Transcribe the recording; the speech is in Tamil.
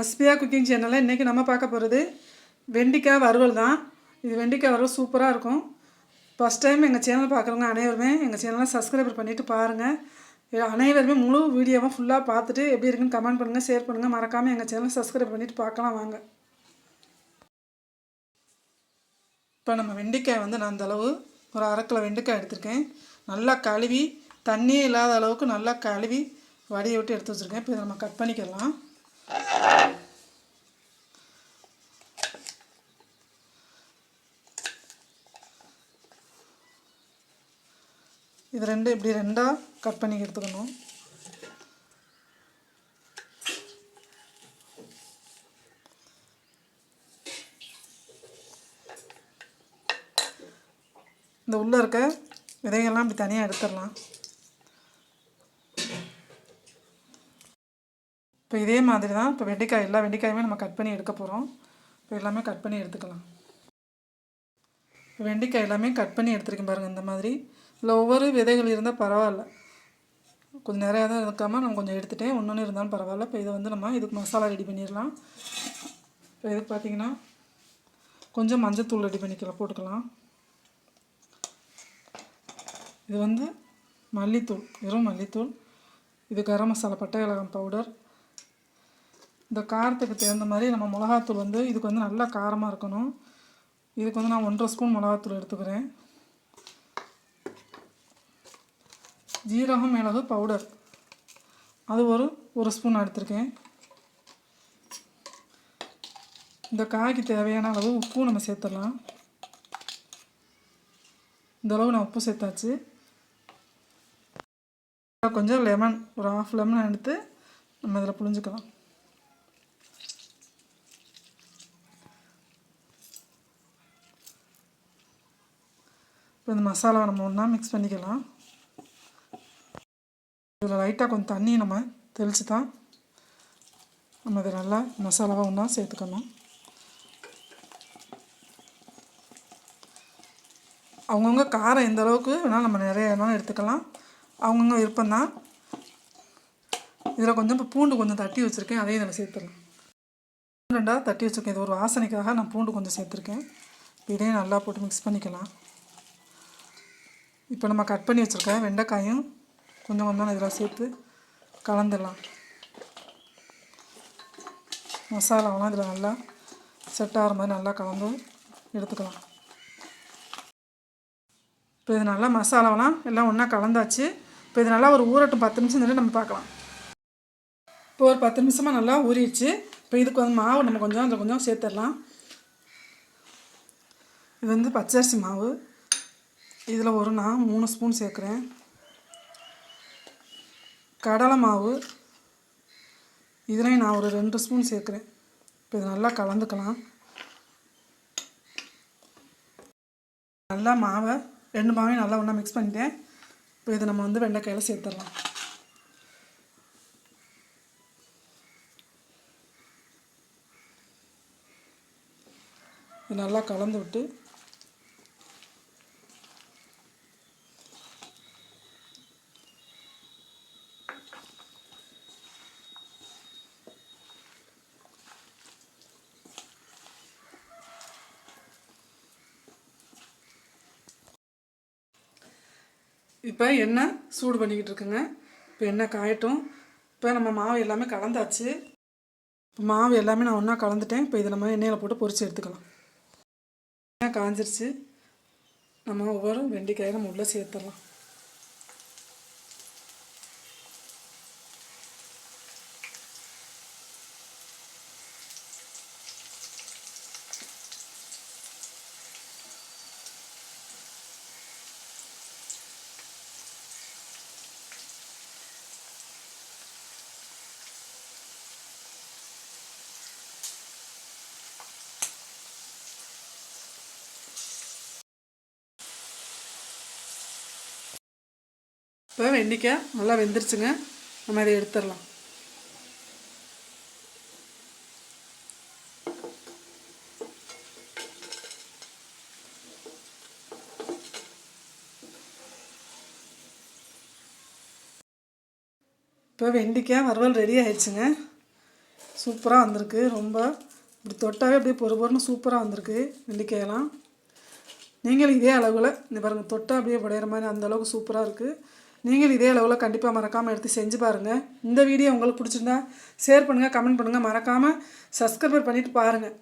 அஸ்பியா குக்கிங் சேனலில் இன்றைக்கி நம்ம பார்க்க போகிறது வெண்டைக்காய் வறுவல் தான். இது வெண்டைக்காய் வறுவல் சூப்பராக இருக்கும். ஃபஸ்ட் டைம் எங்கள் சேனல் பார்க்குறவங்க அனைவருமே எங்கள் சேனலை சப்ஸ்கிரைபர் பண்ணிவிட்டு பாருங்கள் அனைவருமே முழு வீடியோவை ஃபுல்லாக பார்த்துட்டு எப்படி இருக்குன்னு கமெண்ட் பண்ணுங்கள் ஷேர் பண்ணுங்கள் மறக்காமல் எங்கள் சேனலை சப்ஸ்கிரைப் பண்ணிவிட்டு பார்க்கலாம் வாங்க. இப்போ நம்ம வெண்டைக்காய் வந்து நான் அந்தளவு ஒரு அரை கிலோ வெண்டைக்காய் எடுத்திருக்கேன். நல்லா கழுவி தண்ணியே இல்லாத அளவுக்கு நல்லா கழுவி வடியை விட்டு எடுத்து வச்சுருக்கேன். இப்போ இதை நம்ம கட் பண்ணிக்கலாம். இது ரெண்டு இப்படி ரெண்டாக கட் பண்ணி எடுத்துக்கணும். இந்த உள்ளே இருக்க விதைகள்லாம் இப்படி தனியாக எடுத்துடலாம். இப்போ இதே மாதிரி தான் இப்போ வெண்டைக்காய் எல்லா வெண்டைக்காயுமே நம்ம கட் பண்ணி எடுக்க போகிறோம் இப்போ எல்லாமே கட் பண்ணி எடுத்துக்கலாம். இப்போ வெண்டைக்காய் எல்லாமே கட் பண்ணி எடுத்துருக்கேன் பாருங்கள் இந்த மாதிரி. இல்லை ஒவ்வொரு விதைகள் இருந்தால் பரவாயில்ல. கொஞ்சம் நிறையா தான் இருக்காமல் நான் கொஞ்சம் எடுத்துகிட்டேன் ஒன்று ஒன்று இருந்தாலும் பரவாயில்ல. இப்போ இதை வந்து நம்ம இதுக்கு மசாலா ரெடி பண்ணிடலாம். இப்போ இதுக்கு பார்த்தீங்கன்னா கொஞ்சம் மஞ்சத்தூள் ரெடி பண்ணிக்கலாம். போட்டுக்கலாம். இது வந்து மல்லித்தூள் வெறும் மல்லித்தூள். இது கரம் மசாலா பட்டை இலகம் பவுடர் இந்த காரத்துக்கு தகுந்த மாதிரி நம்ம மிளகாத்தூள் வந்து இதுக்கு வந்து நல்லா காரமாக இருக்கணும். இதுக்கு வந்து நான் ஒன்றரை ஸ்பூன் மிளகாத்தூள் எடுத்துக்கிறேன். ஜீரகம் மிளகு பவுடர் அது ஒரு ஒரு ஸ்பூன் எடுத்திருக்கேன். இந்த காய்க்கு தேவையான அளவு உப்பும் நம்ம சேர்த்துடலாம். இந்த அளவு நான் உப்பு சேர்த்தாச்சு. கொஞ்சம் லெமன் ஒரு ஆஃப் லெமன் எடுத்து நம்ம இதில் புழிஞ்சுக்கலாம். இப்போ இந்த மசாலாவை நம்ம ஒன்றா மிக்ஸ் பண்ணிக்கலாம். இதில் லைட்டாக கொஞ்சம் தண்ணி நம்ம தெளித்து தான் நம்ம இதை நல்லா மசாலாவாக ஒன்றா சேர்த்துக்கணும். அவங்கவுங்க காரம் எந்த அளவுக்கு வேணாலும் நம்ம நிறைய வேணாலும் எடுத்துக்கலாம். அவங்கவுங்க விருப்பம்தான். இதில் கொஞ்சம் இப்போ பூண்டு கொஞ்சம் தட்டி வச்சுருக்கேன் அதையும் இதில் சேர்த்துடலாம். ரெண்டாக தட்டி வச்சுருக்கேன். இது ஒரு வாசனைக்காக நான் பூண்டு கொஞ்சம் சேர்த்துருக்கேன். இதையும் நல்லா போட்டு மிக்ஸ் பண்ணிக்கலாம். இப்போ நம்ம கட் பண்ணி வச்சுருக்க வெண்டைக்காயும் கொஞ்சம் கொஞ்சம் இதில் சேர்த்து கலந்துடலாம். மசாலாவெலாம் இதில் நல்லா செட் ஆகிற மாதிரி நல்லா கலந்து எடுத்துக்கலாம். இப்போ இது நல்லா மசாலாவெலாம் எல்லாம் ஒன்றா கலந்தாச்சு. இப்போ இது நல்லா ஒரு ஊறட்டும் பத்து நிமிஷம் நின்று நம்ம பார்க்கலாம். இப்போ ஒரு பத்து நிமிஷமாக நல்லா ஊறிடுச்சு. இப்போ இதுக்கு வந்து மாவு நம்ம கொஞ்சம் அதில் கொஞ்சம் சேர்த்துடலாம். இது வந்து பச்சரிசி மாவு. இதில் ஒரு நான் மூணு ஸ்பூன் சேர்க்குறேன். கடலை மாவு. இதுலேயும் நான் ஒரு ரெண்டு ஸ்பூன் சேர்க்குறேன். இப்போ இது நல்லா கலந்துக்கலாம். நல்லா மாவை ரெண்டு மாவையும் நல்லா ஒன்றா மிக்ஸ் பண்ணிட்டேன். இப்போ இதை நம்ம வந்து வெண்டைக்காயில் சேர்த்துடலாம். இது நல்லா கலந்து விட்டு இப்போ எண்ணெய் சூடு பண்ணிக்கிட்டு இருக்குங்க. இப்போ எண்ணெய் காயட்டும். இப்போ நம்ம மாவு எல்லாமே கலந்தாச்சு. இப்போ மாவு எல்லாமே நான் ஒன்றா கலந்துட்டேன். இப்போ இதை நம்ம எண்ணெயில் போட்டு பொரித்து எடுத்துக்கலாம். எண்ணெய் காஞ்சிருச்சு. நம்ம ஒவ்வொரு வெண்டைக்காயை நம்ம உள்ளே சேர்த்துடலாம். இப்போ வெண்டைக்காய் நல்லா வெந்துருச்சுங்க. நம்ம இதை எடுத்துடலாம். இப்போ வெண்டைக்காய் வறுவல் ரெடி ஆயிடுச்சுங்க. சூப்பராக வந்திருக்கு. ரொம்ப இப்படி தொட்டாவே அப்படியே பொறு பொறுன்னு சூப்பராக வந்திருக்கு வெண்டைக்காயெல்லாம் நீங்களும் இதே அளவில் இந்த பாருங்கள் தொட்டால் அப்படியே உடையிற மாதிரி அந்த அளவுக்கு சூப்பராக இருக்குது நீங்கள் இதே அளவில் கண்டிப்பாக மறக்காமல் எடுத்து செஞ்சு பாருங்கள் இந்த வீடியோ உங்களுக்கு பிடிச்சிருந்தா ஷேர் பண்ணுங்கள் கமெண்ட் பண்ணுங்கள் மறக்காமல் சப்ஸ்கிரைபர் பண்ணிவிட்டு பாருங்கள்